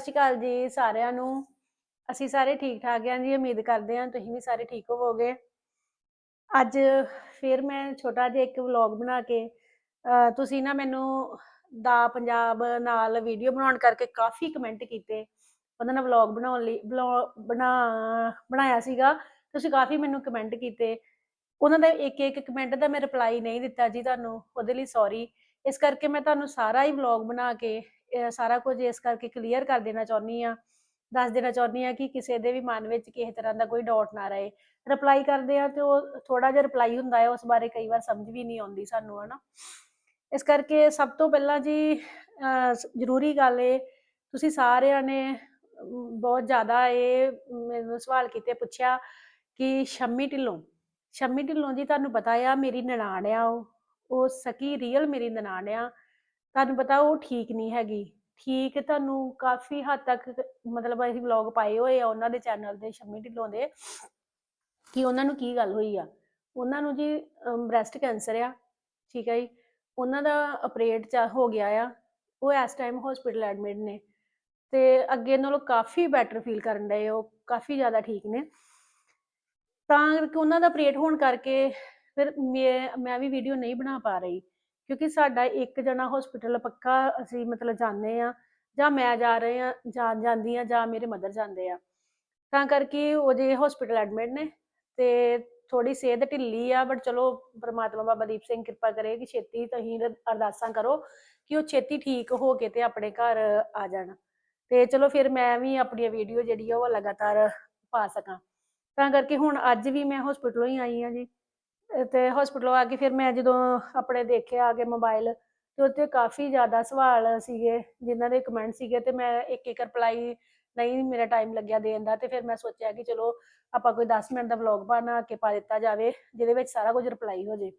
ਸਤਿ ਸ਼੍ਰੀ ਅਕਾਲ ਜੀ ਸਾਰਿਆਂ ਨੂੰ। ਅਸੀਂ ਸਾਰੇ ਠੀਕ ਠਾਕ ਹਾਂ ਜੀ, ਉਮੀਦ ਕਰਦੇ ਹਾਂ ਤੁਸੀਂ ਵੀ ਸਾਰੇ ਠੀਕ ਹੋਵੋਗੇ। ਅੱਜ ਫਿਰ ਮੈਂ ਛੋਟਾ ਜਿਹਾ ਇੱਕ ਵਲੌਗ ਬਣਾ ਕੇ ਤੁਸੀਂ ਨਾ ਮੈਨੂੰ ਦਾ ਪੰਜਾਬ ਨਾਲ ਵੀਡੀਓ ਬਣਾਉਣ ਕਰਕੇ ਕਾਫੀ ਕਮੈਂਟ ਕੀਤੇ। ਉਹਨਾਂ ਨਾਲ ਵਲੌਗ ਬਣਾਉਣ ਲਈ, ਵਲੌਗ ਬਣਾ, ਬਣਾਇਆ ਸੀਗਾ, ਤੁਸੀਂ ਕਾਫੀ ਮੈਨੂੰ ਕਮੈਂਟ ਕੀਤੇ। ਉਹਨਾਂ ਦਾ ਇੱਕ ਇੱਕ ਕਮੈਂਟ ਦਾ ਮੈਂ ਰਿਪਲਾਈ ਨਹੀਂ ਦਿੱਤਾ ਜੀ ਤੁਹਾਨੂੰ, ਉਹਦੇ ਲਈ ਸੌਰੀ ਇਸ ਕਰਕੇ ਮੈਂ ਤੁਹਾਨੂੰ ਸਾਰਾ ਹੀ ਵਲੌਗ ਬਣਾ ਕੇ ਸਾਰਾ ਕੁਝ ਇਸ ਕਰਕੇ ਕਲੀਅਰ ਕਰ ਦੇਣਾ ਚਾਹੁੰਦੀ ਆ ਦੱਸ ਦੇਣਾ ਚਾਹੁੰਦੀ ਆ ਕਿ ਕਿਸੇ ਦੇ ਵੀ ਮਨ ਵਿੱਚ ਕਿਸੇ ਤਰ੍ਹਾਂ ਦਾ ਕੋਈ ਡਾਊਟ ਨਾ ਰਹੇ। ਰਿਪਲਾਈ ਕਰਦੇ ਆ ਤੇ ਉਹ ਥੋੜਾ ਜਿਹਾ ਰਿਪਲਾਈ ਹੁੰਦਾ ਹੈ, ਉਸ ਬਾਰੇ ਕਈ ਵਾਰ ਸਮਝ ਵੀ ਨਹੀਂ ਆਉਂਦੀ ਸਾਨੂੰ, ਹਨਾ। ਇਸ ਕਰਕੇ ਸਭ ਤੋਂ ਪਹਿਲਾਂ ਜੀ ਜ਼ਰੂਰੀ ਗੱਲ ਏ ਤੁਸੀਂ ਸਾਰਿਆਂ ਨੇ ਬਹੁਤ ਜ਼ਿਆਦਾ ਇਹ ਮੈਨੂੰ ਸਵਾਲ ਕੀਤੇ, ਪੁੱਛਿਆ ਕਿ ਸ਼ੰਮੀ ਢਿੱਲੋਂ ਸ਼ੰਮੀ ਢਿੱਲੋਂ ਜੀ ਤੁਹਾਨੂੰ ਪਤਾ ਆ, ਮੇਰੀ ਨਨਾਣ ਆ ਉਹ ਉਹ ਸਕੀ ਰੀਅਲ ਮੇਰੀ ਨਨਾਣ ਆ। ਤੁਹਾਨੂੰ ਪਤਾ ਉਹ ਠੀਕ ਨਹੀਂ ਹੈਗੀ। ਠੀਕ ਤੁਹਾਨੂੰ ਕਾਫੀ ਹੱਦ ਤੱਕ ਮਤਲਬ ਅਸੀਂ ਵਲੌਗ ਪਾਏ ਹੋਏ ਆ ਉਹਨਾਂ ਦੇ ਚੈਨਲ ਤੇ ਸ਼ਮੀ ਢਿੱਲੋਂ ਦੇ, ਕਿ ਉਹਨਾਂ ਨੂੰ ਕੀ ਗੱਲ ਹੋਈ ਆ। ਉਹਨਾਂ ਨੂੰ ਜੀ ਬ੍ਰੈਸਟ ਕੈਂਸਰ ਆ, ਠੀਕ ਹੈ ਜੀ। ਉਹਨਾਂ ਦਾ ਆਪਰੇਟ ਚਾ, ਹੋ ਗਿਆ ਆ, ਉਹ ਇਸ ਟਾਈਮ ਹਸਪੀਟਲ ਐਡਮਿਟ ਨੇ। ਤੇ ਅੱਗੇ ਨਾਲੋਂ ਕਾਫੀ ਬੈਟਰ ਫੀਲ ਕਰਨ ਡਏ ਉਹ ਕਾਫੀ ਜ਼ਿਆਦਾ ਠੀਕ ਨੇ। ਤਾਂ ਕਰਕੇ ਉਹਨਾਂ ਦਾ ਆਪਰੇਟ ਹੋਣ ਕਰਕੇ ਫਿਰ ਮੈਂ ਮੈਂ ਵੀ ਵੀਡੀਓ ਨਹੀਂ ਬਣਾ ਪਾ ਰਹੀ। ਕਿਉਂਕਿ ਸਾਡਾ ਇੱਕ ਜਣਾ ਹਸਪੀਟਲ ਪੱਕਾ ਅਸੀਂ ਮਤਲਬ ਜਾਂਦੇ ਆ ਜਾਂ ਮੈਂ ਜਾ ਰਹੇ ਆ ਜਾਂ ਜਾਂਦੀ ਆ ਜਾਂ ਮੇਰੇ ਮਦਰ ਜਾਂਦੇ ਆ। ਤਾਂ ਕਰਕੇ ਉਹ ਜੇ ਹਸਪੀਟਲ ਐਡਮਿਟ ਨੇ ਤੇ ਥੋੜੀ ਸਿਹਤ ਢਿੱਲੀ ਆ ਬਟ ਚਲੋ ਪ੍ਰਮਾਤਮਾ ਬਾਬਾ ਦੀਪ ਸਿੰਘ ਕਿਰਪਾ ਕਰੇ ਕਿ ਛੇਤੀ ਤੁਸੀਂ ਅਰਦਾਸਾਂ ਕਰੋ ਕਿ ਉਹ ਛੇਤੀ ਠੀਕ ਹੋ ਕੇ ਤੇ ਆਪਣੇ ਘਰ ਆ ਜਾਣ। ਤੇ ਚਲੋ ਫਿਰ ਮੈਂ ਵੀ ਆਪਣੀ ਵੀਡੀਓ ਜਿਹੜੀ ਆ ਉਹ ਲਗਾਤਾਰ ਪਾ ਸਕਾਂ। ਤਾਂ ਕਰਕੇ ਹੁਣ ਅੱਜ ਵੀ ਮੈਂ ਹਸਪੀਟਲੋਂ ਹੀ ਆਈ ਆ ਜੀ। ਤੇ ਹਸਪੀਟਲੋਂ ਆ ਕੇ ਫਿਰ ਮੈਂ ਜਦੋਂ ਆਪਣੇ ਦੇਖਿਆ ਆ ਕੇ ਮੋਬਾਈਲ ਤੇ ਉੱਤੇ ਕਾਫੀ ਜ਼ਿਆਦਾ ਸਵਾਲ ਸੀਗੇ, ਜਿਨ੍ਹਾਂ ਦੇ ਕਮੈਂਟ ਸੀਗੇ, ਤੇ ਮੈਂ ਇੱਕ ਇੱਕ ਰਿਪਲਾਈ ਨਹੀਂ ਮੇਰਾ ਟਾਈਮ ਲੱਗਿਆ ਦੇਣ ਦਾ, ਤੇ ਫਿਰ ਮੈਂ ਸੋਚਿਆ ਕਿ ਚਲੋ ਆਪਾਂ ਕੋਈ 10 ਮਿੰਟ ਦਾ ਵਲੌਗ ਬਣਾ ਕੇ ਪਾ ਦਿੱਤਾ ਜਾਵੇ, ਜਿਹਦੇ ਵਿੱਚ ਸਾਰਾ ਕੁਝ ਰਿਪਲਾਈ ਹੋ ਜੇ।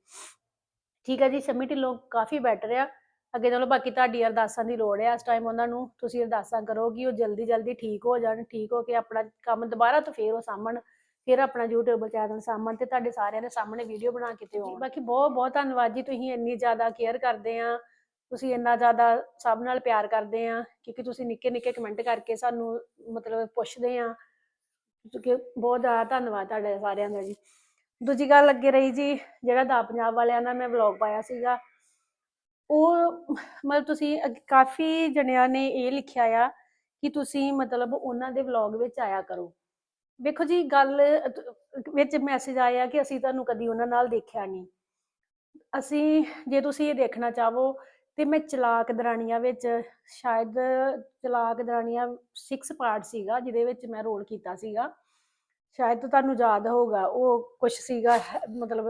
ਠੀਕ ਹੈ ਜੀ, ਸ਼ਮੀ ਢਿੱਲੋਂ ਕਾਫੀ ਬੈਟਰ ਆ। ਅੱਗੇ ਨਾਲੋਂ ਬਾਕੀ ਤੁਹਾਡੀ ਅਰਦਾਸਾਂ ਦੀ ਲੋੜ ਹੈ ਇਸ ਟਾਈਮ ਉਹਨਾਂ ਨੂੰ, ਤੁਸੀਂ ਅਰਦਾਸਾਂ ਕਰੋ ਕਿ ਉਹ ਜਲਦੀ ਜਲਦੀ ਠੀਕ ਹੋ ਜਾਣ, ਠੀਕ ਹੋ ਕੇ ਆਪਣਾ ਕੰਮ ਦੁਬਾਰਾ ਤੋਂ ਫੇਰ ਉਹ ਸਾਹਮਣ ਫਿਰ ਆਪਣਾ YouTube ਚੈਨਲ ਸਾਂਭਣ ਤੇ ਤੁਹਾਡੇ ਸਾਰਿਆਂ ਦੇ ਸਾਹਮਣੇ ਵੀਡੀਓ ਬਣਾ ਕੇ ਤੇ ਆਉਣ। ਬਾਕੀ ਬਹੁਤ ਬਹੁਤ ਧੰਨਵਾਦ ਜੀ ਤੁਸੀਂ ਇੰਨੀ ਜ਼ਿਆਦਾ ਕੇਅਰ ਕਰਦੇ ਆ। ਤੁਸੀਂ ਇੰਨਾ ਜ਼ਿਆਦਾ ਸਭ ਨਾਲ ਪਿਆਰ ਕਰਦੇ ਆ ਕਿਉਂਕਿ ਤੁਸੀਂ ਨਿੱਕੇ ਨਿੱਕੇ ਕਮੈਂਟ ਕਰਕੇ ਸਾਨੂੰ ਮਤਲਬ ਪੁੱਛਦੇ ਆ। ਕਿ ਬਹੁਤ ਜ਼ਿਆਦਾ ਧੰਨਵਾਦ ਤੁਹਾਡੇ ਸਾਰਿਆਂ ਦਾ ਜੀ। ਦੂਜੀ ਗੱਲ ਅੱਗੇ ਰਹੀ ਜੀ ਜਿਹੜਾ ਦਾ ਪੰਜਾਬ ਵਾਲਿਆਂ ਦਾ ਮੈਂ ਵਲੌਗ ਪਾਇਆ ਸੀਗਾ ਉਹ ਮਤਲਬ ਤੁਸੀਂ ਕਾਫੀ ਜਣਿਆਂ ਨੇ ਇਹ ਲਿਖਿਆ ਆ ਕਿ ਤੁਸੀਂ ਮਤਲਬ ਉਹਨਾਂ ਦੇ ਵਲੌਗ ਵਿੱਚ ਆਇਆ ਕਰੋ। ਵੇਖੋ ਜੀ, ਗੱਲ ਵਿੱਚ ਮੈਸੇਜ ਆਇਆ ਕਿ ਅਸੀਂ ਤੁਹਾਨੂੰ ਕਦੀ ਉਹਨਾਂ ਨਾਲ ਦੇਖਿਆ ਨਹੀਂ। ਅਸੀਂ, ਜੇ ਤੁਸੀਂ ਇਹ ਦੇਖਣਾ ਚਾਹੋ ਤੇ ਮੈਂ ਚਲਾਕ ਦਰਾਣੀਆਂ ਵਿੱਚ ਸ਼ਾਇਦ ਚਲਾਕ ਦਰਾਣੀਆਂ 6 ਪਾਰਟ ਸੀਗਾ, ਜਿਹਦੇ ਵਿੱਚ ਮੈਂ ਰੋਲ ਕੀਤਾ ਸੀਗਾ। ਸ਼ਾਇਦ ਤੁਹਾਨੂੰ ਯਾਦ ਹੋਊਗਾ, ਉਹ ਕੁਛ ਸੀਗਾ, ਮਤਲਬ,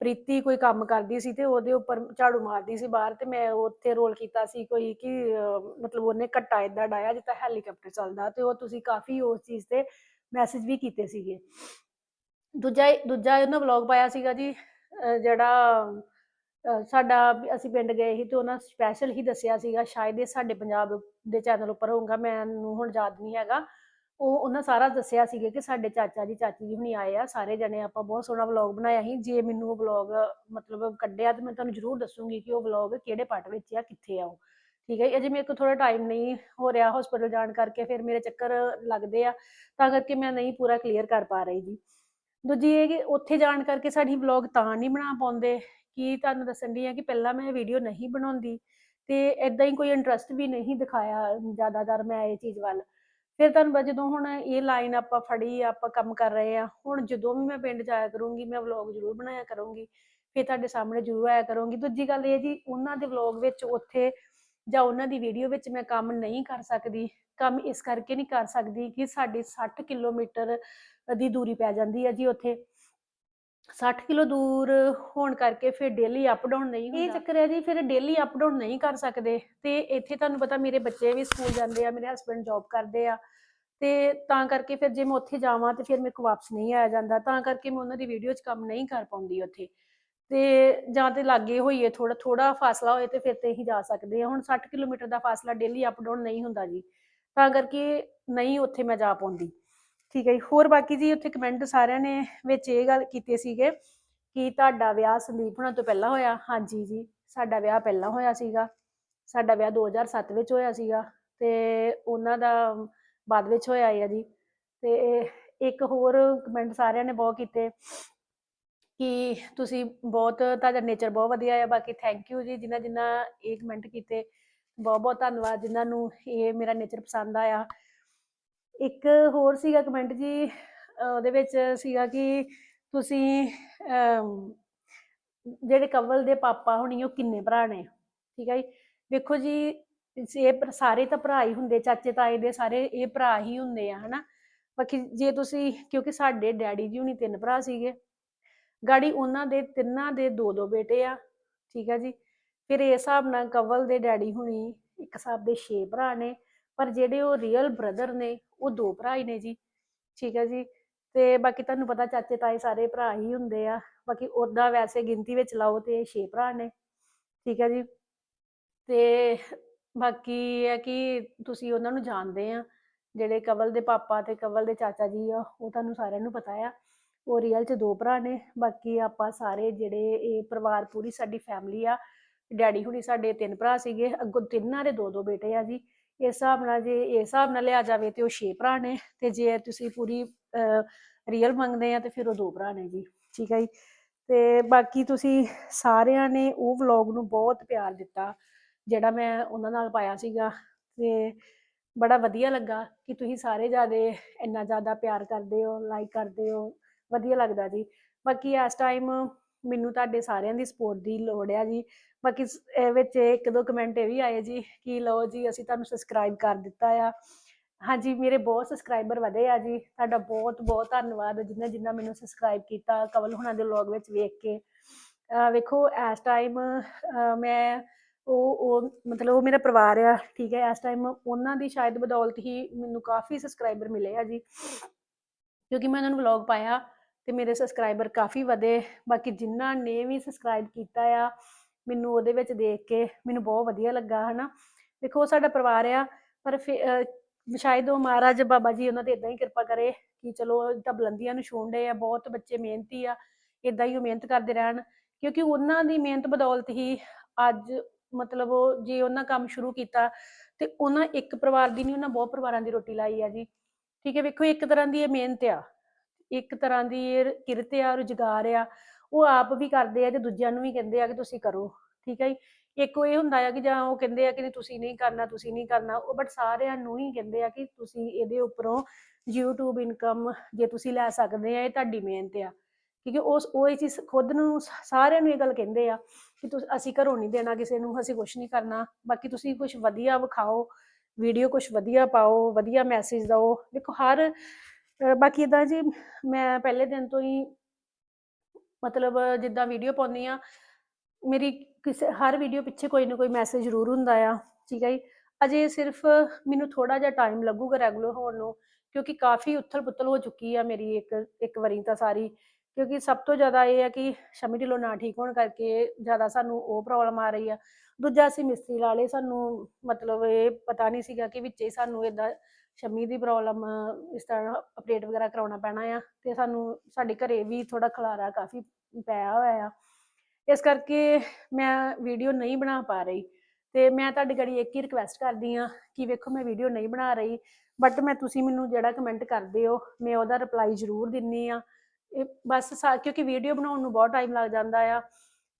ਪ੍ਰੀਤੀ ਕੋਈ ਕੰਮ ਕਰਦੀ ਸੀ ਤੇ ਉਹਦੇ ਉੱਪਰ ਝਾੜੂ ਮਾਰਦੀ ਸੀ ਬਾਹਰ ਤੇ ਮੈਂ ਉੱਥੇ ਰੋਲ ਕੀਤਾ ਸੀ ਕੋਈ ਕਿ ਮਤਲਬ ਉਹਨੇ ਘੱਟਾ ਏਦਾਂ ਡਾਇਆ ਜਿੱਦਾਂ ਹੈਲੀਕਾਪਟਰ ਚੱਲਦਾ ਤੇ ਉਹ ਤੁਸੀਂ ਕਾਫੀ ਉਸ ਚੀਜ਼ ਤੇ ਮੈਸੇਜ ਵੀ ਕੀਤੇ ਸੀਗੇ। ਦੂਜਾ ਦੂਜਾ ਇਹਨਾਂ ਵਲੌਗ ਪਾਇਆ ਸੀਗਾ ਜੀ ਜਿਹੜਾ ਸਾਡਾ ਅਸੀਂ ਪਿੰਡ ਗਏ ਸੀ ਤੇ ਉਹਨਾਂ ਸਪੈਸ਼ਲ ਹੀ ਦੱਸਿਆ ਸੀਗਾ, ਸ਼ਾਇਦ ਇਹ ਸਾਡੇ ਪੰਜਾਬ ਦੇ ਚੈਨਲ ਉੱਪਰ ਹੋਊਗਾ, ਮੈਨੂੰ ਹੁਣ ਯਾਦ ਨਹੀਂ ਹੈਗਾ। ਉਹ, ਉਹਨਾਂ ਸਾਰਾ ਦੱਸਿਆ ਸੀਗਾ ਕਿ ਸਾਡੇ ਚਾਚਾ ਜੀ, ਚਾਚੀ ਜੀ ਹੁਣੀ ਆਏ ਆ, ਸਾਰੇ ਜਣੇ ਆਪਾਂ ਬਹੁਤ ਸੋਹਣਾ ਵਲੌਗ ਬਣਾਇਆ ਸੀ। ਜੇ ਮੈਨੂੰ ਉਹ ਵਲੌਗ ਮਤਲਬ ਕੱਢਿਆ ਤੇ ਮੈਂ ਤੁਹਾਨੂੰ ਜ਼ਰੂਰ ਦੱਸੂਗੀ ਕਿ ਉਹ ਵਲੌਗ ਕਿਹੜੇ ਪਾਰਟ ਵਿੱਚ ਆ, ਕਿੱਥੇ ਆ ਉਹ। ਠੀਕ ਹੈ ਜੀ। ਅਜੇ ਮੇਰੇ ਕੋਲ ਥੋੜਾ ਟਾਈਮ ਨਹੀਂ ਹੋ ਰਿਹਾ ਹਸਪੀਟਲ ਜਾਣ ਕਰਕੇ, ਫਿਰ ਮੇਰੇ ਚੱਕਰ ਲੱਗਦੇ ਆ, ਤਾਂ ਕਰਕੇ ਮੈਂ ਨਹੀਂ ਪੂਰਾ ਕਲੀਅਰ ਕਰ ਪਾ ਰਹੀ ਜੀ ਦੂਜੀ ਇਹ ਕਿ ਉੱਥੇ ਜਾਣ ਕਰਕੇ ਸਾਡੀ ਵਲੌਗ ਤਾਂ ਨਹੀਂ ਬਣਾ ਪਾਉਂਦੇ, ਕਿ ਤੁਹਾਨੂੰ ਦੱਸਣ ਦੀ ਆ ਕਿ ਪਹਿਲਾਂ ਮੈਂ ਵੀਡੀਓ ਨਹੀਂ ਬਣਾਉਂਦੀ ਤੇ ਇਦਾਂ ਹੀ ਕੋਈ ਇੰਟਰਸਟ ਵੀ ਨਹੀਂ ਦਿਖਾਇਆ ਜ਼ਿਆਦਾਤਰ ਮੈਂ ਇਹ ਚੀਜ਼ ਵੱਲ ਫਿਰ ਤੁਹਾਨੂੰ ਪਤਾ ਜਦੋਂ ਹੁਣ ਇਹ ਲਾਈਨ ਆਪਾਂ ਫੜੀ, ਆਪਾਂ ਕੰਮ ਕਰ ਰਹੇ ਆ, ਹੁਣ ਜਦੋਂ ਵੀ ਮੈਂ ਪਿੰਡ ਜਾਇਆ ਕਰੂੰਗੀ, ਮੈਂ ਵਲੌਗ ਜ਼ਰੂਰ ਬਣਾਇਆ ਕਰੂੰਗੀ, ਫਿਰ ਤੁਹਾਡੇ ਸਾਹਮਣੇ ਜ਼ਰੂਰ ਆਇਆ ਕਰੂੰਗੀ ਦੂਜੀ ਗੱਲ ਇਹ ਜੀ, ਉਹਨਾਂ ਦੇ ਵਲੌਗ ਵਿੱਚ ਉੱਥੇ ਜਾਂ ਉਹਨਾਂ ਦੀ ਵੀਡੀਓ ਵਿੱਚ ਮੈਂ ਕੰਮ ਨਹੀਂ ਕਰ ਸਕਦੀ ਕੰਮ ਇਸ ਕਰਕੇ ਨਹੀਂ ਕਰ ਸਕਦੀ ਕਿ ਸਾਡੀ 60 ਕਿਲੋਮੀਟਰ ਦੀ ਦੂਰੀ ਪੈ ਜਾਂਦੀ ਹੈ ਜੀ ਉੱਥੇ। 60 ਕਿਲੋ ਦੂਰ ਹੋਣ ਕਰਕੇ ਫਿਰ ਡੇਲੀ ਅਪ ਡਾਊਨ ਨਹੀਂ ਹੁੰਦਾ। ਇਹ ਚੱਕਰ ਹੈ ਜੀ ਫਿਰ ਡੇਲੀ ਅਪ ਡਾਊਨ ਨਹੀਂ ਕਰ ਸਕਦੇ। ਤੇ ਇੱਥੇ ਤੁਹਾਨੂੰ ਪਤਾ ਮੇਰੇ ਬੱਚੇ ਵੀ ਸਕੂਲ ਜਾਂਦੇ ਆ ਮੇਰੇ ਹਸਬੰਡ ਜੌਬ ਕਰਦੇ ਆ। ਤੇ ਤਾਂ ਕਰਕੇ ਫਿਰ ਜੇ ਮੈਂ ਉੱਥੇ ਜਾਵਾਂ ਤੇ ਫਿਰ ਮੇਰੇ ਕੋਲ ਵਾਪਸ ਨਹੀਂ ਆਇਆ ਜਾਂਦਾ। ਤਾਂ ਕਰਕੇ ਮੈਂ ਉਹਨਾਂ ਦੀ ਵੀਡੀਓ 'ਚ ਕੰਮ ਨਹੀਂ ਕਰ ਪਾਉਂਦੀ ਉੱਥੇ। ਤੇ ਜਾਂ ਤੇ ਲਾਗੇ ਹੋਈਏ ਥੋੜਾ ਥੋੜਾ ਫਾਸਲਾ ਹੋਏ ਤੇ ਫਿਰ ਤੇ ਹੀ ਜਾ ਸਕਦੇ ਆ ਹੁਣ 60 ਕਿਲੋਮੀਟਰ ਦਾ ਫਾਸਲਾ ਡੇਲੀ ਅਪ ਡਾਊਨ ਨਹੀਂ ਹੁੰਦਾ ਜੀ, ਤਾਂ ਕਰਕੇ ਨਹੀਂ ਉੱਥੇ ਮੈਂ ਜਾ ਪਾਉਂਦੀ। ਠੀਕ ਹੈ ਜੀ। ਹੋਰ ਬਾਕੀ ਜੀ ਉੱਥੇ ਕਮੈਂਟ ਸਾਰਿਆਂ ਨੇ ਵਿੱਚ ਇਹ ਗੱਲ ਕੀਤੀ ਸੀਗੇ ਕਿ ਤੁਹਾਡਾ ਵਿਆਹ ਸੰਦੀਪ ਹੁਣਾਂ ਤੋਂ ਪਹਿਲਾਂ ਹੋਇਆ। ਹਾਂਜੀ ਜੀ, ਸਾਡਾ ਵਿਆਹ ਪਹਿਲਾਂ ਹੋਇਆ ਸੀਗਾ। ਸਾਡਾ ਵਿਆਹ 2007 ਵਿੱਚ ਹੋਇਆ ਸੀਗਾ ਤੇ ਉਹਨਾਂ ਦਾ ਬਾਅਦ ਵਿੱਚ ਹੋਇਆ ਆ ਜੀ। ਤੇ ਇੱਕ ਹੋਰ ਕਮੈਂਟ ਸਾਰਿਆਂ ਨੇ ਬਹੁਤ ਕੀਤੇ ਕਿ ਤੁਸੀਂ ਬਹੁਤ ਤੁਹਾਡਾ ਨੇਚਰ ਬਹੁਤ ਵਧੀਆ ਆ। ਬਾਕੀ ਥੈਂਕ ਯੂ ਜੀ ਜਿਨ੍ਹਾਂ ਜਿਨ੍ਹਾਂ ਇਹ ਕਮੈਂਟ ਕੀਤੇ। ਬਹੁਤ ਬਹੁਤ ਧੰਨਵਾਦ ਜਿਨ੍ਹਾਂ ਨੂੰ ਇਹ ਮੇਰਾ ਨੇਚਰ ਪਸੰਦ ਆਇਆ। ਇੱਕ ਹੋਰ ਸੀਗਾ ਕਮੈਂਟ ਜੀ ਉਹਦੇ ਵਿੱਚ ਸੀਗਾ ਕਿ ਤੁਸੀਂ ਅਮ, ਜਿਹੜੇ ਕਵਲ ਦੇ ਪਾਪਾ ਹੋਣੀ ਉਹ ਕਿੰਨੇ ਭਰਾ ਨੇ? ਠੀਕ ਹੈ ਜੀ। ਵੇਖੋ ਜੀ ਇਹ ਸਾਰੇ ਤਾਂ ਭਰਾ ਹੀ ਹੁੰਦੇ ਚਾਚੇ ਤਾਏ ਦੇ ਸਾਰੇ ਇਹ ਭਰਾ ਹੀ ਹੁੰਦੇ ਆ ਹਨਾ। ਬਾਕੀ ਜੇ ਤੁਸੀਂ ਕਿਉਂਕਿ ਸਾਡੇ ਡੈਡੀ ਜੀ ਹੁਣੀ ਤਿੰਨ ਭਰਾ ਸੀਗੇ। ਗਾੜੀ ਉਹਨਾਂ ਦੇ ਤਿੰਨਾਂ ਦੇ ਦੋ ਦੋ ਬੇਟੇ ਆ, ਠੀਕ ਆ ਜੀ। ਫਿਰ ਇਸ ਹਿਸਾਬ ਨਾਲ ਕਵਲ ਦੇ ਡੈਡੀ ਹੁਣੀ ਇੱਕ ਹਿਸਾਬ ਦੇ ਛੇ ਭਰਾ ਨੇ, ਪਰ ਜਿਹੜੇ ਉਹ ਰੀਅਲ ਬ੍ਰਦਰ ਨੇ, ਉਹ ਦੋ ਭਰਾ ਹੀ ਨੇ ਜੀ, ਠੀਕ ਹੈ ਜੀ। ਤੇ ਬਾਕੀ ਤੁਹਾਨੂੰ ਪਤਾ ਚਾਚੇ ਤਾਏ ਸਾਰੇ ਭਰਾ ਹੀ ਹੁੰਦੇ ਆ, ਬਾਕੀ ਉਦਾਂ ਵੈਸੇ ਗਿਣਤੀ ਵਿੱਚ ਲਾਓ ਤੇ ਛੇ ਭਰਾ ਨੇ, ਠੀਕ ਹੈ ਜੀ। ਤੇ ਬਾਕੀ ਇਹ ਹੈ ਕਿ ਤੁਸੀਂ ਉਹਨਾਂ ਨੂੰ ਜਾਣਦੇ ਆ, ਜਿਹੜੇ ਕਵਲ ਦੇ ਪਾਪਾ ਤੇ ਕਵਲ ਦੇ ਚਾਚਾ ਜੀ ਆ, ਉਹ ਤੁਹਾਨੂੰ ਸਾਰਿਆਂ ਨੂੰ ਪਤਾ ਆ। ਉਹ ਰੀਅਲ ਚ ਦੋ ਭਰਾ ਨੇ, ਬਾਕੀ ਆਪਾਂ ਸਾਰੇ ਜਿਹੜੇ ਇਹ ਪਰਿਵਾਰ ਪੂਰੀ ਸਾਡੀ ਫੈਮਿਲੀ ਆ, ਡੈਡੀ ਹੁਣੀ ਸਾਡੇ ਤਿੰਨ ਭਰਾ ਸੀਗੇ, ਅੱਗੋਂ ਤਿੰਨਾਂ ਦੇ ਦੋ ਦੋ ਬੇਟੇ ਆ ਜੀ। ਇਸ ਹਿਸਾਬ ਨਾਲ ਜੇ, ਇਸ ਹਿਸਾਬ ਨਾਲ ਲਿਆ ਜਾਵੇ ਤੇ ਉਹ ਛੇ ਭਰਾ ਨੇ, ਤੇ ਜੇ ਤੁਸੀਂ ਪੂਰੀ ਰੀਅਲ ਮੰਗਦੇ ਆ ਤੇ ਫਿਰ ਉਹ ਦੋ ਭਰਾ ਨੇ ਜੀ, ਠੀਕ ਹੈ ਜੀ। ਤੇ ਬਾਕੀ ਤੁਸੀਂ ਸਾਰਿਆਂ ਨੇ ਉਹ ਵਲੌਗ ਨੂੰ ਬਹੁਤ ਪਿਆਰ ਦਿੱਤਾ, ਜਿਹੜਾ ਮੈਂ ਉਹਨਾਂ ਨਾਲ ਪਾਇਆ ਸੀਗਾ, ਤੇ ਬੜਾ ਵਧੀਆ ਲੱਗਾ ਕਿ ਤੁਸੀਂ ਸਾਰੇ ਜਿਆਦੇ ਇੰਨਾ ਜ਼ਿਆਦਾ ਪਿਆਰ ਕਰਦੇ ਹੋ ਲਾਈਕ ਕਰਦੇ ਹੋ ਵਧੀਆ ਲੱਗਦਾ ਜੀ। ਬਾਕੀ ਇਸ ਟਾਈਮ ਮੈਨੂੰ ਤੁਹਾਡੇ ਸਾਰਿਆਂ ਦੀ ਸਪੋਰਟ ਦੀ ਲੋੜ ਆ ਜੀ। ਬਾਕੀ ਇਹ ਵਿੱਚ ਇੱਕ ਦੋ ਕਮੈਂਟ ਇਹ ਵੀ ਆਏ ਜੀ ਕਿ ਲਓ ਜੀ ਅਸੀਂ ਤੁਹਾਨੂੰ ਸਬਸਕ੍ਰਾਈਬ ਕਰ ਦਿੱਤਾ ਆ। ਹਾਂਜੀ, ਮੇਰੇ ਬਹੁਤ ਸਬਸਕ੍ਰਾਈਬਰ ਵਧੇ ਆ ਜੀ। ਤੁਹਾਡਾ ਬਹੁਤ ਬਹੁਤ ਧੰਨਵਾਦ ਜਿਨ੍ਹਾਂ ਜਿਨ੍ਹਾਂ ਮੈਨੂੰ ਸਬਸਕ੍ਰਾਈਬ ਕੀਤਾ ਕਵਲ ਹੁਣਾਂ ਦੇ ਵਲੌਗ ਵਿੱਚ ਵੇਖ ਕੇ। ਵੇਖੋ ਇਸ ਟਾਈਮ ਮੈਂ ਉਹ ਉਹ ਮਤਲਬ ਉਹ ਮੇਰਾ ਪਰਿਵਾਰ ਆ, ਠੀਕ ਹੈ। ਇਸ ਟਾਈਮ ਉਹਨਾਂ ਦੀ ਸ਼ਾਇਦ ਬਦੌਲਤ ਹੀ ਮੈਨੂੰ ਕਾਫੀ ਸਬਸਕ੍ਰਾਈਬਰ ਮਿਲੇ ਆ ਜੀ। ਕਿਉਂਕਿ ਮੈਂ ਉਹਨਾਂ ਨੂੰ ਵਲੌਗ ਪਾਇਆ। ਤੇ ਮੇਰੇ ਸਬਸਕ੍ਰਾਈਬਰ ਕਾਫੀ ਵਧੇ, ਬਾਕੀ ਜਿਨ੍ਹਾਂ ਨੇ ਵੀ ਸਬਸਕ੍ਰਾਈਬ ਕੀਤਾ ਆ, ਮੈਨੂੰ ਉਹਦੇ ਵਿੱਚ ਦੇਖ ਕੇ ਮੈਨੂੰ ਬਹੁਤ ਵਧੀਆ ਲੱਗਾ, ਹਨਾ। ਦੇਖੋ, ਉਹ ਸਾਡਾ ਪਰਿਵਾਰ ਆ, ਪਰ ਫਿਰ ਸ਼ਾਇਦ ਉਹ ਮਹਾਰਾਜ ਬਾਬਾ ਜੀ ਉਹਨਾਂ ਤੇ ਇਦਾਂ ਹੀ ਕਿਰਪਾ ਕਰੇ ਕਿ ਚਲੋ ਤਾਂ ਬੁਲੰਦੀਆਂ ਨੂੰ ਛੂੰਹਦੇ ਆ, ਬਹੁਤ ਬੱਚੇ ਮਿਹਨਤੀ ਆ ਇਦਾਂ ਹੀ ਉਹ ਮਿਹਨਤ ਕਰਦੇ ਰਹਿਣ, ਕਿਉਂਕਿ ਉਹਨਾਂ ਦੀ ਮਿਹਨਤ ਬਦੌਲਤ ਹੀ ਅੱਜ ਮਤਲਬ ਉਹ ਜੇ ਉਹਨਾਂ ਕੰਮ ਸ਼ੁਰੂ ਕੀਤਾ ਤੇ ਉਹਨਾਂ ਇੱਕ ਪਰਿਵਾਰ ਦੀ ਨਹੀਂ, ਉਹਨਾਂ ਬਹੁਤ ਪਰਿਵਾਰਾਂ ਦੀ ਰੋਟੀ ਲਾਈ ਆ ਜੀ। ਠੀਕ ਹੈ, ਵੇਖੋ, ਇੱਕ ਤਰ੍ਹਾਂ ਦੀ ਇਹ ਮਿਹਨਤ ਆ। ਇੱਕ ਤਰ੍ਹਾਂ ਦੀ ਇਹ ਕਿਰਤ ਆ, ਰੁਜ਼ਗਾਰ ਆ, ਉਹ ਆਪ ਵੀ ਕਰਦੇ ਆ ਤੇ ਦੂਜਿਆਂ ਨੂੰ ਵੀ ਕਹਿੰਦੇ ਆ ਕਿ ਤੁਸੀਂ ਕਰੋ, ਠੀਕ ਹੈ ਜੀ? ਇੱਕ ਉਹ ਇਹ ਹੁੰਦਾ ਆ ਕਿ ਜਾਂ ਉਹ ਕਹਿੰਦੇ ਆ ਕਿ ਤੁਸੀਂ ਨਹੀਂ ਕਰਨਾ, ਤੁਸੀਂ ਨਹੀਂ ਕਰਨਾ, ਉਹ ਬਟ ਸਾਰਿਆਂ ਨੂੰ ਹੀ ਕਹਿੰਦੇ ਆ ਕਿ ਤੁਸੀਂ ਇਹਦੇ ਉੱਪਰੋਂ YouTube ਇਨਕਮ ਜੇ ਤੁਸੀਂ ਲੈ ਸਕਦੇ ਆ, ਇਹ ਤੁਹਾਡੀ ਮਿਹਨਤ ਆ ਕਿਉਂਕਿ ਉਸ, ਉਹ ਇਹ ਚੀਜ਼ ਖੁਦ ਨੂੰ ਸਾਰਿਆਂ ਨੂੰ ਇਹ ਗੱਲ ਕਹਿੰਦੇ ਆ ਕਿ ਤੁਸੀਂ, ਅਸੀਂ ਘਰੋਂ ਨਹੀਂ ਦੇਣਾ ਕਿਸੇ ਨੂੰ, ਅਸੀਂ ਕੁਝ ਨਹੀਂ ਕਰਨਾ, ਬਾਕੀ ਤੁਸੀਂ ਕੁਝ ਵਧੀਆ ਵਿਖਾਓ ਵੀਡੀਓ ਕੁਝ ਵਧੀਆ ਪਾਓ, ਵਧੀਆ ਮੈਸੇਜ ਦਿਓ, ਦੇਖੋ ਹਰ ਬਾਕੀ ਇਦਾਂ ਜੀ, ਮੈਂ ਪਹਿਲੇ ਦਿਨ ਤੋਂ ਹੀ ਮਤਲਬ ਜਿੱਦਾਂ ਵੀਡੀਓ ਪਾਉਂਦੀ ਆ ਮੇਰੀ ਕਿਸੇ, ਹਰ ਵੀਡੀਓ ਪਿੱਛੇ ਕੋਈ ਨਾ ਕੋਈ ਮੈਸੇਜ ਜ਼ਰੂਰ ਹੁੰਦਾ ਆ, ਠੀਕ ਹੈ ਜੀ? ਅਜੇ ਸਿਰਫ ਮੈਨੂੰ ਥੋੜਾ ਜਿਹਾ ਟਾਈਮ ਲੱਗੂਗਾ ਰੈਗੂਲਰ ਹੋਣ ਨੂੰ, ਕਿਉਂਕਿ ਕਾਫੀ ਉਥਲ ਪੁੱਥਲ ਹੋ ਚੁੱਕੀ ਆ ਮੇਰੀ ਇੱਕ ਇੱਕ ਵਾਰੀ ਤਾਂ ਸਾਰੀ। ਕਿਉਂਕਿ ਸਭ ਤੋਂ ਜ਼ਿਆਦਾ ਇਹ ਹੈ ਕਿ ਸ਼ਮੀ ਢਿੱਲੋਂ ਨਾ ਠੀਕ ਹੋਣ ਕਰਕੇ ਜ਼ਿਆਦਾ ਸਾਨੂੰ ਉਹ ਪ੍ਰੋਬਲਮ ਆ ਰਹੀ ਆ। ਦੂਜਾ ਅਸੀਂ ਮਿਸਤਰੀ ਲਾਲੇ ਸਾਨੂੰ ਮਤਲਬ ਇਹ ਪਤਾ ਨਹੀਂ ਸੀਗਾ ਕਿ ਵਿੱਚੇ ਹੀ ਸਾਨੂੰ ਇਦਾਂ ਸ਼ਮੀ ਦੀ ਪ੍ਰੋਬਲਮ ਇਸ ਤਰ੍ਹਾਂ ਅਪਡੇਟ ਵਗੈਰਾ ਕਰਾਉਣਾ ਪੈਣਾ ਆ ਤੇ ਸਾਨੂੰ ਸਾਡੇ ਘਰੇ ਵੀ ਥੋੜਾ ਖਲਾਰਾ ਕਾਫੀ ਪਿਆ ਹੋਇਆ ਆ। ਇਸ ਕਰਕੇ ਮੈਂ ਵੀਡੀਓ ਨਹੀਂ ਬਣਾ ਪਾ ਰਹੀ ਤੇ ਮੈਂ ਤੁਹਾਡੀ ਗੜੀ ਇੱਕ ਹੀ ਰਿਕਵੈਸਟ ਕਰਦੀ ਆ ਕਿ ਵੇਖੋ ਮੈਂ ਵੀਡੀਓ ਨਹੀਂ ਬਣਾ ਰਹੀ ਬਟ ਮੈਂ ਤੁਸੀਂ ਮੈਨੂੰ ਜਿਹੜਾ ਕਮੈਂਟ ਕਰਦੇ ਹੋ, ਮੈਂ ਉਹਦਾ ਰਿਪਲਾਈ ਜ਼ਰੂਰ ਦਿੰਨੀ ਆ ਇਹ ਬਸ ਸਾ- ਕਿਉਂਕਿ ਵੀਡੀਓ ਬਣਾਉਣ ਨੂੰ ਬਹੁਤ ਟਾਈਮ ਲੱਗ ਜਾਂਦਾ ਆ।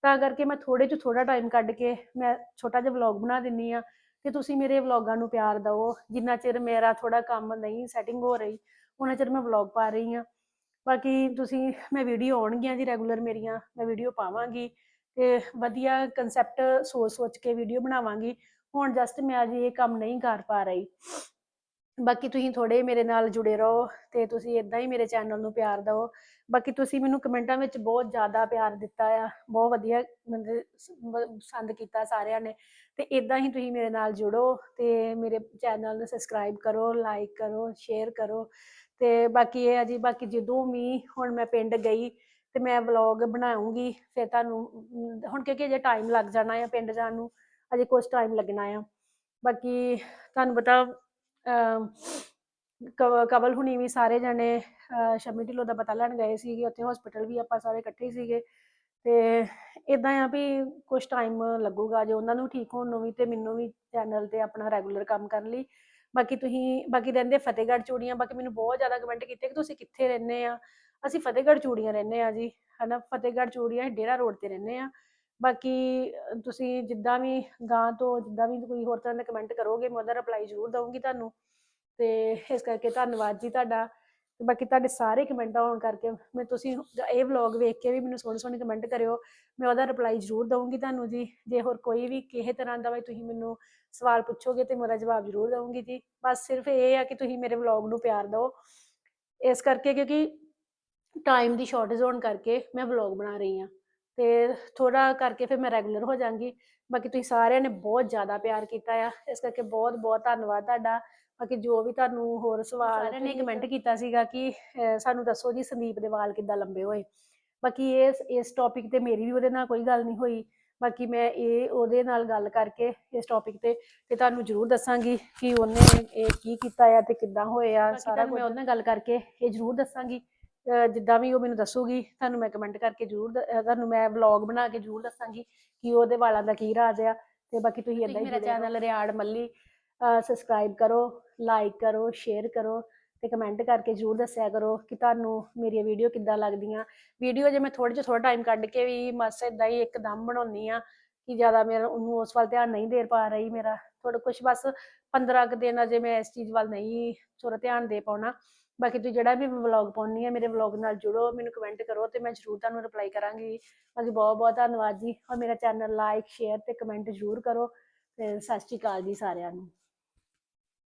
ਤਾਂ ਕਰਕੇ ਮੈਂ ਥੋੜੇ ਚ ਥੋੜਾ ਟਾਈਮ ਕੱਢ ਕੇ ਮੈਂ ਛੋਟਾ ਜਿਹਾ ਵਲੌਗ ਬਣਾ ਦਿੰਨੀ ਆ। ਤੇ ਤੁਸੀਂ ਮੇਰੇ ਵਲੌਗਾਂ ਨੂੰ ਪਿਆਰ ਦਿਓ ਜਿੰਨਾ ਚਿਰ ਮੇਰਾ ਥੋੜਾ ਕੰਮ ਨਹੀਂ ਸੈਟਿੰਗ ਹੋ ਰਹੀ ਉਹਨਾਂ ਚਿਰ ਮੈਂ ਵਲੌਗ ਪਾ ਰਹੀ ਆ। ਬਾਕੀ ਤੁਸੀਂ, ਮੈਂ ਵੀਡੀਓ ਆਉਣਗੀਆਂ ਜੀ ਰੈਗੂਲਰ ਮੇਰੀਆਂ, ਮੈਂ ਵੀਡੀਓ ਪਾਵਾਂਗੀ। ਤੇ ਵਧੀਆ ਕਨਸੈਪਟ ਸੋਚ ਸੋਚ ਕੇ ਵੀਡੀਓ ਬਣਾਵਾਂਗੀ। ਹੁਣ ਜਸਟ ਮੈਂ ਅਜੇ ਇਹ ਕੰਮ ਨਹੀਂ ਕਰ ਪਾ ਰਹੀ। ਬਾਕੀ ਤੁਸੀਂ ਥੋੜੇ ਮੇਰੇ ਨਾਲ ਜੁੜੇ ਰਹੋ ਤੇ ਤੁਸੀਂ ਇਦਾਂ ਹੀ ਮੇਰੇ ਚੈਨਲ ਨੂੰ ਪਿਆਰ ਦਿਓ। ਬਾਕੀ ਤੁਸੀਂ ਮੈਨੂੰ ਕਮੈਂਟਾਂ ਵਿੱਚ ਬਹੁਤ ਜ਼ਿਆਦਾ ਪਿਆਰ ਦਿੱਤਾ ਆ, ਬਹੁਤ ਵਧੀਆ ਮਤਲਬ ਪਸੰਦ ਕੀਤਾ ਸਾਰਿਆਂ ਨੇ ਤੇ ਇਦਾਂ ਹੀ ਤੁਸੀਂ ਮੇਰੇ ਨਾਲ ਜੁੜੋ ਤੇ ਮੇਰੇ ਚੈਨਲ ਨੂੰ ਸਬਸਕ੍ਰਾਈਬ ਕਰੋ ਲਾਈਕ ਕਰੋ ਸ਼ੇਅਰ ਕਰੋ ਤੇ ਬਾਕੀ ਇਹ ਆ ਜੀ, ਬਾਕੀ ਜਦੋਂ ਵੀ ਹੁਣ ਮੈਂ ਪਿੰਡ ਗਈ ਤੇ ਮੈਂ ਵਲੌਗ ਬਣਾਉਂਗੀ, ਫਿਰ ਤੁਹਾਨੂੰ ਹੁਣ ਕਿਉਂਕਿ ਅਜੇ ਟਾਈਮ ਲੱਗ ਜਾਣਾ ਆ ਪਿੰਡ ਜਾਣ ਨੂੰ, ਅਜੇ ਕੁਝ ਟਾਈਮ ਲੱਗਣਾ ਆ। ਬਾਕੀ ਤੁਹਾਨੂੰ ਪਤਾ ਕਵਲ ਹੁਣੀ ਵੀ ਸਾਰੇ ਜਣੇ ਸ਼ਮੀ ਢਿੱਲੋਂ ਦਾ ਪਤਾ ਲੈਣ ਗਏ ਸੀਗੇ, ਉੱਥੇ ਹਸਪੀਟਲ ਵੀ ਆਪਾਂ ਸਾਰੇ ਇਕੱਠੇ ਹੀ ਸੀਗੇ। ਤੇ ਇਦਾਂ ਆ ਵੀ ਕੁਝ ਟਾਈਮ ਲੱਗੂਗਾ, ਜੇ ਉਹਨਾਂ ਨੂੰ ਠੀਕ ਹੋਣ ਨੂੰ ਵੀ ਤੇ ਮੈਨੂੰ ਵੀ ਚੈਨਲ ਤੇ ਆਪਣਾ ਰੈਗੂਲਰ ਕੰਮ ਕਰਨ ਲਈ। ਬਾਕੀ ਤੁਸੀਂ, ਬਾਕੀ ਰਹਿੰਦੇ ਫਤਿਹਗੜ੍ਹ ਚੂੜੀਆਂ, ਬਾਕੀ ਮੈਨੂੰ ਬਹੁਤ ਜ਼ਿਆਦਾ ਕਮੈਂਟ ਕੀਤੇ ਕਿ ਤੁਸੀਂ ਕਿੱਥੇ ਰਹਿੰਦੇ ਆ? ਅਸੀਂ ਫਤਿਹਗੜ੍ਹ ਚੂੜੀਆਂ ਰਹਿੰਦੇ ਆ ਜੀ, ਹਨਾ? ਫਤਿਹਗੜ੍ਹ ਚੂੜੀਆਂ ਡੇਰਾ ਰੋਡ ਤੇ ਰਹਿੰਦੇ ਆ। ਬਾਕੀ ਤੁਸੀਂ ਜਿੱਦਾਂ ਵੀ ਗਾਂ ਤੋਂ ਜਿੱਦਾਂ ਵੀ ਕੋਈ ਹੋਰ ਤਰ੍ਹਾਂ ਦਾ ਕਮੈਂਟ ਕਰੋਗੇ, ਮੈਂ ਉਹਦਾ ਰਿਪਲਾਈ ਜ਼ਰੂਰ ਦਊਂਗੀ ਤੁਹਾਨੂੰ। ਤੇ ਇਸ ਕਰਕੇ ਧੰਨਵਾਦ ਜੀ ਤੁਹਾਡਾ। ਤੇ ਬਾਕੀ ਤੁਹਾਡੇ ਸਾਰੇ ਕਮੈਂਟ ਆਉਣ ਕਰਕੇ ਮੈਂ ਤੁਸੀਂ ਇਹ ਵਲੌਗ ਵੇਖ ਕੇ ਵੀ ਮੈਨੂੰ ਸੋਹਣੇ ਸੋਹਣੇ ਕਮੈਂਟ ਕਰਿਓ। ਮੈਂ ਉਹਦਾ ਰਿਪਲਾਈ ਜ਼ਰੂਰ ਦਊਂਗੀ ਤੁਹਾਨੂੰ ਜੀ। ਜੇ ਹੋਰ ਕੋਈ ਵੀ ਕਿਸੇ ਤਰ੍ਹਾਂ ਦਾ ਵੀ ਤੁਸੀਂ ਮੈਨੂੰ ਸਵਾਲ ਪੁੱਛੋਗੇ ਤੇ ਮੇਰਾ ਜਵਾਬ ਜ਼ਰੂਰ ਦਊਂਗੀ ਜੀ। ਬਸ ਸਿਰਫ ਇਹ ਆ ਕਿ ਤੁਸੀਂ ਮੇਰੇ ਵਲੌਗ ਨੂੰ ਪਿਆਰ ਦਿਓ। ਇਸ ਕਰਕੇ ਕਿਉਂਕਿ ਟਾਈਮ ਦੀ ਸ਼ਾਰਟੇਜ ਹੋਣ ਕਰਕੇ ਮੈਂ ਵਲੌਗ ਬਣਾ ਰਹੀ ਹਾਂ। ਤੇ ਥੋੜਾ ਕਰਕੇ ਫਿਰ ਮੈਂ ਰੈਗੂਲਰ ਹੋ ਜਾਾਂਗੀ। ਬਾਕੀ ਤੁਸੀਂ ਸਾਰਿਆਂ ਨੇ ਬਹੁਤ ਜ਼ਿਆਦਾ ਪਿਆਰ ਕੀਤਾ ਆ। ਇਸ ਕਰਕੇ ਬਹੁਤ ਬਹੁਤ ਧੰਨਵਾਦ ਤੁਹਾਡਾ। ਬਾਕੀ ਜੋ ਵੀ ਤੁਹਾਨੂੰ ਹੋਰ ਸਵਾਲ ਸਾਰਿਆਂ ਨੇ ਕਮੈਂਟ ਕੀਤਾ। ਸੀਗਾ ਕਿ ਸਾਨੂੰ ਦੱਸੋ ਜੀ ਸੰਦੀਪ ਦੇ ਵਾਲ ਕਿੱਦਾਂ ਲੰਬੇ ਹੋਏ। ਬਾਕੀ ਇਸ ਇਸ ਟੌਪਿਕ ਤੇ ਮੇਰੀ ਵੀ ਉਹਦੇ ਨਾਲ ਕੋਈ ਗੱਲ ਨਹੀਂ ਹੋਈ। ਬਾਕੀ ਮੈਂ ਇਹ ਉਹਦੇ ਨਾਲ ਗੱਲ ਕਰਕੇ ਇਸ ਟੌਪਿਕ ਤੇ ਤੇ ਤੁਹਾਨੂੰ ਜ਼ਰੂਰ ਦੱਸਾਂਗੀ ਕਿ ਉਹਨੇ ਇਹ ਕੀ ਕੀਤਾ ਆ ਤੇ ਕਿੱਦਾਂ ਹੋਇਆ ਸਾਰਾ ਮੈਂ ਉਹਦੇ ਨਾਲ ਗੱਲ ਕਰਕੇ ਇਹ ਜ਼ਰੂਰ ਦੱਸਾਂਗੀ। ਜਿੱਦਾਂ ਵੀ ਉਹ ਮੈਨੂੰ ਦੱਸੂਗੀ ਤੁਹਾਨੂੰ ਮੈਂ ਕਮੈਂਟ ਕਰਕੇ ਜ਼ਰੂਰ ਤੁਹਾਨੂੰ ਮੈਂ ਵਲੌਗ ਬਣਾ ਕੇ ਜ਼ਰੂਰ ਦੱਸਾਂਗੀ ਕਿ ਉਹਦੇ ਵਾਲਾਂ ਦਾ ਕੀ ਰਾਜ ਆ। ਤੇ ਬਾਕੀ ਤੁਸੀਂ ਇਦਾਂ ਹੀ ਮੇਰਾ ਚੈਨਲ ਰਿਆੜ ਮੱਲੀ ਸਬਸਕ੍ਰਾਈਬ ਕਰੋ ਲਾਈਕ ਕਰੋ ਸ਼ੇਅਰ ਕਰੋ ਤੇ ਕਮੈਂਟ ਕਰਕੇ ਜ਼ਰੂਰ ਦੱਸਿਆ ਕਰੋ ਕਿ ਤੁਹਾਨੂੰ ਮੇਰੀਆਂ ਵੀਡੀਓ ਕਿੱਦਾਂ ਲੱਗਦੀਆਂ। ਵੀਡੀਓ ਜੇ ਮੈਂ ਥੋੜੇ ਜਿਹਾ ਥੋੜਾ ਟਾਈਮ ਕੱਢ ਕੇ ਵੀ ਬਸ ਇਦਾਂ ਹੀ ਇੱਕਦਮ ਬਣਾਉਣੀ ਆ ਕਿ ਜ਼ਿਆਦਾ ਮੇਰਾ ਉਹਨੂੰ ਉਸ ਵੱਲ ਧਿਆਨ ਨਹੀਂ ਦੇ ਪਾ ਰਹੀ ਮੇਰਾ। ਥੋੜਾ ਕੁਝ ਬਸ 15 ਕੁ ਦਿਨ ਅਜੇ ਮੈਂ ਇਸ ਚੀਜ਼ ਵੱਲ ਨਹੀਂ ਥੋੜਾ ਧਿਆਨ ਦੇ ਪਾਉਣਾ। ਬਾਕੀ ਤੁਸੀਂ ਜਿਹੜਾ ਵੀ ਵਲੌਗ ਪਾਉਣੀ ਹੈ, ਮੇਰੇ ਵਲੌਗ ਨਾਲ ਜੁੜੋ, ਮੈਨੂੰ ਕਮੈਂਟ ਕਰੋ ਤੇ ਮੈਂ ਜ਼ਰੂਰ ਤੁਹਾਨੂੰ ਰਿਪਲਾਈ ਕਰਾਂਗੀ। ਬਾਕੀ ਬਹੁਤ ਬਹੁਤ ਧੰਨਵਾਦ ਜੀ। ਔਰ ਮੇਰਾ ਚੈਨਲ ਲਾਈਕ ਸ਼ੇਅਰ ਤੇ ਕਮੈਂਟ ਜ਼ਰੂਰ ਕਰੋ। ਤੇ ਸਤਿ ਸ਼੍ਰੀ ਅਕਾਲ ਜੀ ਸਾਰਿਆਂ ਨੂੰ।